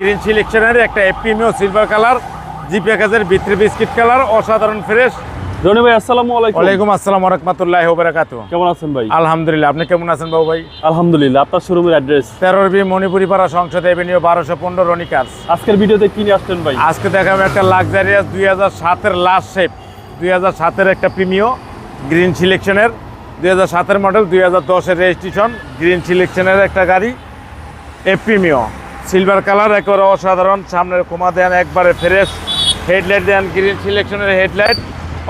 Green সিলেকশনের একটা এপিমিও silver colour জি প্যাকেজের ভিতরে বিস্কিট কালার অসাধারণ ফ্রেশ রনি ভাই আসসালামু আলাইকুম। ওয়ালাইকুম আসসালাম রহমতুল্লাহ কেমন আছেন ভাই? আলহামদুলিল্লাহ আপনি কেমন আছেন বাবু ভাই? আলহামদুলিল্লাহ আপনার শোরুমের অ্যাড্রেস? তেরোর বি মণিপুরি পাড়া সংসদ এভিনিউ আজকের ভিডিওতে কি নিয়ে আসছেন ভাই? আজকে দেখাবো একটা লাক্সারিয়াস লাস্ট শেপ একটা প্রিমিও গ্রিন সিলেকশনের দুই হাজার সাতের মডেল দুই হাজার দশের রেজিস্ট্রেশন গ্রিন সিলেকশনের একটা গাড়ি এ প্রিমিও সিলভার কালার একেবারে অসাধারণ। সামনের কোমা দেন একবারে ফ্রেশ হেডলাইট দেন গ্রিন সিলেকশনের হেডলাইট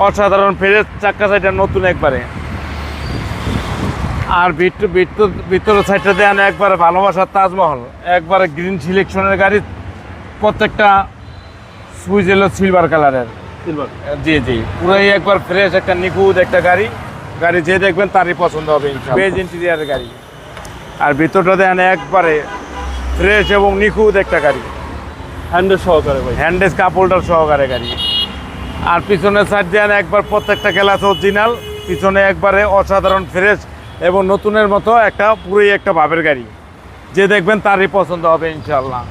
অসাধারণ ফ্রেশ চাক্কা সাইডটা নতুন একবারে। আর ভিতর ভিতর ভিতরের সাইডটা দেন একবারে ভালোবাসার তাজমহল। একবারে গ্রিন সিলেকশনের গাড়ি প্রত্যেকটা সুইচ এলো সিলভার কালারের সিলভার জি জি। পুরাই একবার ফ্রেশ একটা নিখুঁত একটা গাড়ি। গাড়ি যে দেখবেন তারই পছন্দ হবে বেজ ইন্টেরিয়ারের গাড়ি। আর ভিতরটা দেন একবারে ফ্রেশ এবং নিখুঁত একটা গাড়ি। হ্যান্ডেল সহকারে ভাই। হ্যান্ডেজ কাপ হোল্ডার সহকারে গাড়ি। আর পিছনের সাইড দেন একবার প্রত্যেকটা ক্লাস অরিজিনাল পিছনে একবারে অসাধারণ ফ্রেশ এবং নতুনের মতো একটা পুরোই একটা ভাবের গাড়ি। যে দেখবেন তারই পছন্দ হবে ইনশাল্লাহ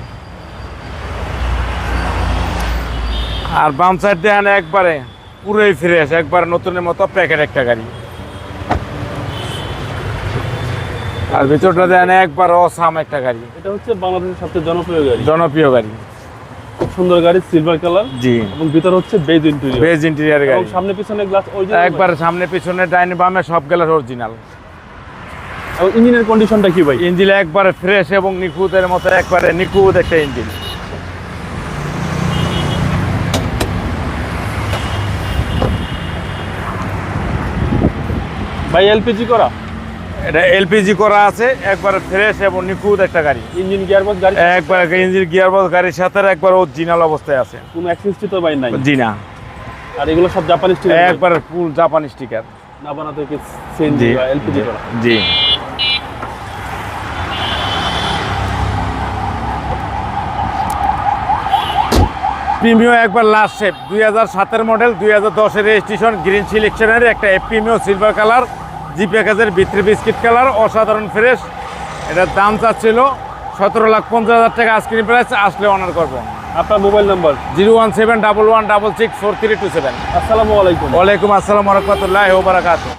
আর বাম সাইড দেন একবারে পুরোই ফ্রেশ একবার নতুনের মতো প্যাকেট একটা গাড়ি। আর ভিতরটা দেন একবার অসাম একটা গাড়ি। এটা হচ্ছে বাংলাদেশের সবচেয়ে জনপ্রিয় গাড়ি। জনপ্রিয় গাড়ি। খুব সুন্দর গাড়ি সিলভার কালার জি। এবং ভিতর হচ্ছে বেজ ইন্টেরিয়র বেজ ইন্টেরিয়ার এবং গাড়ি। সামনে পিছনে গ্লাস অরিজিনাল একবার সামনে পিছনে ডাইনি বামে সব গেলার অরিজিনাল এবং ইঞ্জিনের কন্ডিশনটা কি ভাই? ইঞ্জিন একবারে ফ্রেশ এবং নিখুঁতের মতো একবারে নিখুঁত একটা ইঞ্জিন। ভাই এলপিজি করা? এটা এলপিজি করা আছে একবার ফ্রেশ এবং নিখুঁত একটা গাড়ি। ইঞ্জিন গিয়ারবক্স গাড়ি একবার ইঞ্জিন গিয়ারবক্স গাড়ির সাথে একবার অরিজিনাল অবস্থায় আছে। কোনো অ্যাক্সিডেন্ট তো ভাই নাই? জি না। আর এগুলো সব জাপানি স্টিল একবার ফুল জাপানি স্টিকার না বানাতে কি সিএনজি বা এলপিজি করা। জি। প্রিমিও একবার লাস্ট শেপ দুই হাজার সাতের মডেল দুই হাজার দশের রেজিস্ট্রেশন গ্রিন সিলেকশনের একটা প্রিমিও সিলভার কালার জি প্যাকেজের ভিতরে বিস্কিট কালার অসাধারণ ফ্রেশ। এটার দাম চাচ্ছিল সতেরো লাখ পঞ্চাশ হাজার টাকা আইসক্রিম প্রাইস আসলে অনার করব। আপনার mobile number zero one seven double one double six four three two seven. আসসালামু আলাইকুম। ওয়ালাইকুম আসসালাম রহমতুল্লাহ ওবরাকাত